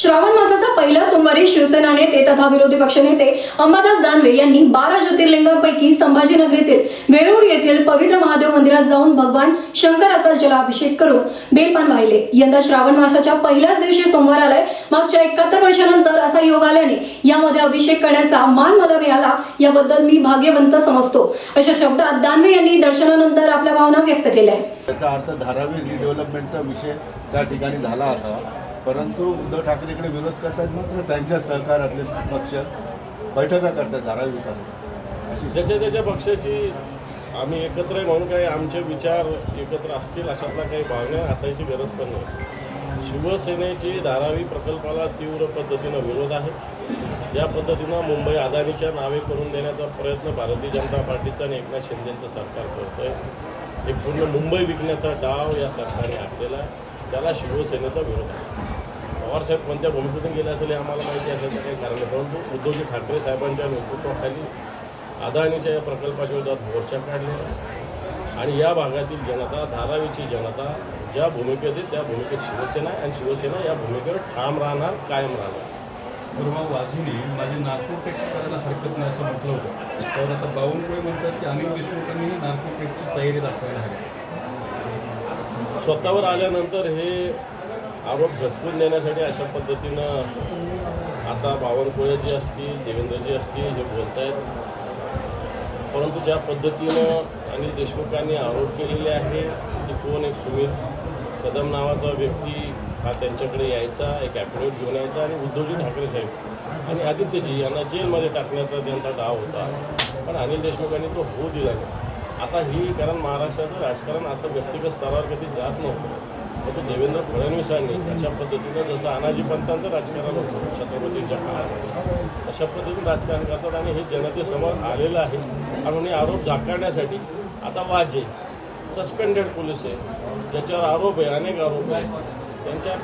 श्रावण मासाच्या पहिल्या सोमवारी शिवसेना नेते तथा विरोधी पक्षनेते अंबादास दानवे यांनी बारा ज्योतिर्लिंगांपैकी संभाजीनगरीतील वेरूळ येथील पवित्र महादेव मंदिरात जाऊन भगवान शंकराचा जलाभिषेक करून बेलपान वाहिले. यंदा श्रावण मासाच्या पहिल्याच दिवशी सोमवार आलाय मागच्या एकाहत्तर वर्षानंतर असा योग आल्याने यामध्ये अभिषेक करण्याचा मान मला मिळाला याबद्दल मी भाग्यवंत समजतो. अशा शब्दात दानवे यांनी दर्शनानंतर आपल्या भावना व्यक्त केल्या. त्याचा अर्थ धारावी रिडेव्हलपमेंटचा विषय त्या ठिकाणी झाला असावा. परंतु उद्धव ठाकरेकडे विरोध करतात मात्र त्यांच्या सहकारातले पक्ष बैठका करतात धारावी विकास. अशी ज्याच्या त्याच्या पक्षाची आम्ही एकत्र आहे म्हणून काही आमचे विचार एकत्र असतील अशातला काही भावना असायची गरज पण नाही. शिवसेनेची धारावी प्रकल्पाला तीव्र पद्धतीनं विरोध आहे. ज्या पद्धतीनं मुंबई अदानीच्या नावे करून देण्याचा प्रयत्न भारतीय जनता पार्टीचा आणि एकनाथ शिंदेचं सरकार करतं आहे एक पूर्ण मुंबई विकण्याचा डाव या सरकारने आखलेला आहे. त्याला शिवसेनेचा विरोध आहे. पवारसाहेब कोणत्या भूमिकेतून गेले असेल हे आम्हाला माहिती असायचं काही कारण नाही. परंतु उद्धवजी ठाकरे साहेबांच्या नेतृत्वाखाली अदानीच्या या प्रकल्पाच्या विरोधात मोर्चा काढले. आणि या भागातील जनता धारावीची जनता ज्या भूमिकेत आहे त्या भूमिकेत शिवसेना आणि शिवसेना या भूमिकेवर ठाम राहणार कायम राहणार. बरोबर वाजवी माझे नागपूर टेक्स्ट करायला हरकत नाही असं म्हटलं होतं. तर आता बावनकुळे म्हणतात की अनिल देशमुखांनी नागपूर टेक्स्टची तयारी दाखवायला हवी. स्वतःवर आल्यानंतर हे आरोप झटकून देण्यासाठी अशा पद्धतीनं आता बावनकुळेजी असतील देवेंद्रजी असतील जे बोलत आहेत परंतु ज्या पद्धतीनं अनिल देशमुखांनी आरोप केलेले आहे की कोण एक सुमित कदम नावाचा व्यक्ती हा त्यांच्याकडे यायचा एक ॲफिडेविट घेऊन यायचा आणि उद्धवजी ठाकरे साहेब आणि आदित्यजी यांना जेलमध्ये टाकण्याचा त्यांचा डाव होता. पण अनिल देशमुखांनी तो होऊ दिला नाही. आता ही कारण महाराष्ट्राचं राजकारण असं व्यक्तिगत स्तरावर कधी जात नव्हतं. परंतु देवेंद्र फडणवीसांनी अशा पद्धतीनं जसं अनाजी पंतांचं राजकारण होतं छत्रपतींच्या काळात अशा पद्धतीनं राजकारण करतात आणि हे जनतेसमोर आलेलं आहे. आणि हे आरोप झाकण्यासाठी आता वाजे सस्पेंडेड पोलीस आहे ज्याच्यावर आरोप आहे अनेक आरोप आहे त्यांच्या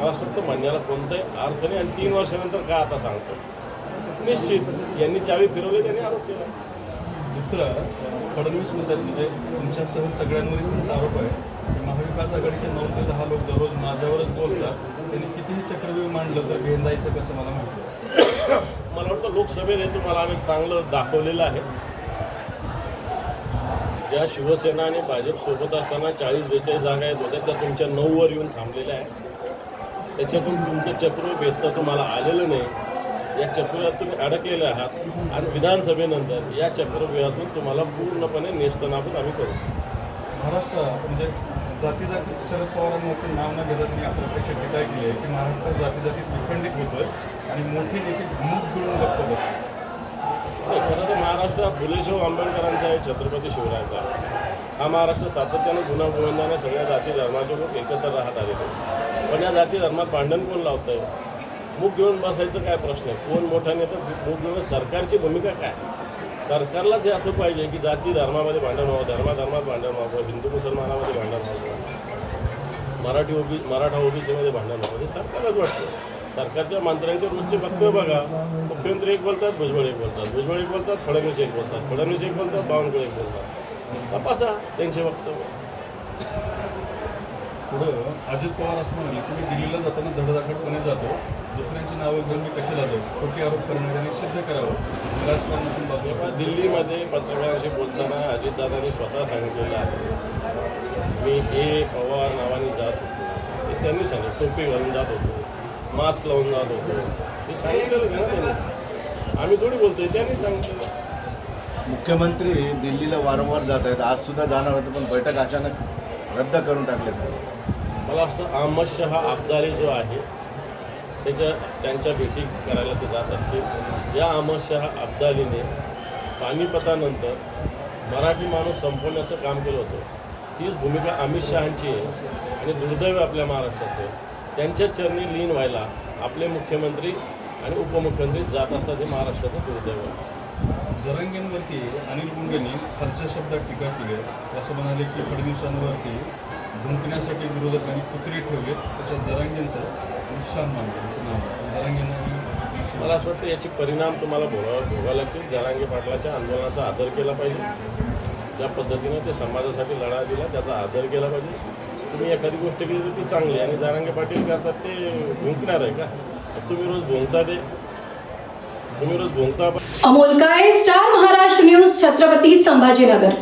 मला सुद्धा म्हणण्याला कोणताही अर्थ नाही आणि तीन वर्षानंतर का आता सांगतो निश्चित यांनी चावी फिरवली त्यांनी आरोप केला. दुसरं फडणवीस म्हणतात म्हणजे तुमच्यासह सगळ्यांवरच त्यांचा आरोप आहे. की महाविकास आघाडीचे नऊ ते दहा लोक दररोज माझ्यावरच बोलतात. त्यांनी कितीही चक्रव्यूह मांडलं तर भेंदायचं कसं मला माहिती मला वाटतं लोकसभेने तुम्हाला आम्ही चांगलं दाखवलेलं आहे. ज्या शिवसेना आणि भाजप सोबत असताना चाळीस बेचाळीस जागा येत होत्या त्या तुमच्या नऊवर येऊन थांबलेल्या आहेत. त्याच्यातून तुमचं चक्रव्यूह भेटतं तुम्हाला आलेलं नाही. या तुम्ही अडकलेले आहात आणि विधानसभेनंतर या चक्रव्यूहातून तुम्हाला पूर्णपणे नेस्तनाबूत आम्ही करू महाराष्ट्रात म्हणजे जाती जातीत शरद पवारांवरती नाव न घेता त्यांनी अप्रत्यक्ष टीका केली आहे की महाराष्ट्र जाती जातीत विखंडित होतोय आणि मोठे नेते गिळून गप्प बसले नाही, खरं तर महाराष्ट्र फुलेशाहू आंबेडकरांचा आहे छत्रपती शिवरायाचा आहे. हा महाराष्ट्र सातत्यानं गुन्हा गोविंदाने सगळ्या जाती धर्माचे लोक एकत्र राहत आलेले. पण या जाती धर्मात भांडण कोण लावतंय मूग घेऊन बसायचं काय प्रश्न आहे? कोण मोठा नेता? मूग घेऊन सरकारची भूमिका काय? सरकारलाच हे असं पाहिजे की जाती धर्मामध्ये भांडण व्हावं धर्माधर्मात भांडण व्हावं हिंदू मुसलमानामध्ये भांडण व्हावं. मराठी ओबी मराठा ओबीसीमध्ये भांडण व्हावं. हे सरकारलाच वाटतं. सरकारच्या मंत्र्यांचे रोजचे वक्तव्य बघा. मुख्यमंत्री एक बोलतात भुजबळ एक बोलतात. भुजबळ एक बोलतात फडणवीस एक बोलतात. फडणवीस एक बोलतात बावनकुळे एक बोलतात. तपासा त्यांचे वक्तव्य. पुढं अजित पवार असं म्हणाले की मी दिल्लीला जाताना धडधाकटपणे जातो. दुसऱ्यांची नावं घेऊन मी कशाला जाऊ खोटी आरोप करणाऱ्यांनी सिद्ध करावं. राजकारणातून बाजूला दिल्लीमध्ये पत्रकारांशी बोलताना अजितदादांनी स्वतः सांगितलेलं आहे. मी ए पवार नावाने जात होतो. हे त्यांनी सांगितलं. टोपी घालून जात होतो. मास्क लावून जात होतो. हे सांगितलेलं ना आम्ही थोडी बोलतोय. त्यांनी सांगितलेलं. मुख्यमंत्री दिल्लीला वारंवार जात आहेत. आज सुद्धा जाणार होते पण बैठक अचानक रद्द करून टाकले मला असतं अहमद शहा अब्दाली जो आहे त्याच्या त्यांच्या भेटी करायला ते जात असतील. या अहमद शहा अब्दालीने पानिपतानंतर मराठी माणूस संपवण्याचं काम केलं होतं. तीच भूमिका अमित शहांची आहे आणि दुर्दैव आपल्या महाराष्ट्राचं. त्यांच्या चरणी लीन व्हायला आपले मुख्यमंत्री आणि उपमुख्यमंत्री जात असतात हे महाराष्ट्राचं दुर्दैव आहे. जरांगेंवरती अनिल गुंगेंनी खालच्या शब्दात टीका केली. आहे असं म्हणाले की फडणवीसांवरती भुंकण्यासाठी विरोधकांनी कुत्रे ठेवले. त्याच्यात जरांगेंचं आणि मानलं त्यांचं नाव जरांगेंना मला असं वाटतं याचे परिणाम तुम्हाला भोगावं भोगावे लागतील. जरांगे पाटलाच्या आंदोलनाचा आदर केला पाहिजे. ज्या पद्धतीनं ते समाजासाठी लढा दिला त्याचा आदर केला पाहिजे. तुम्ही एखादी गोष्ट केली तर ती चांगली आणि जरांगे पाटील करतात ते भुंकणार आहे का? तुम्ही रोज भुंकता ते तुम्ही रोज भोंगता पण अमोल काळे स्टार महाराष्ट्र न्यूज छत्रपती संभाजीनगर.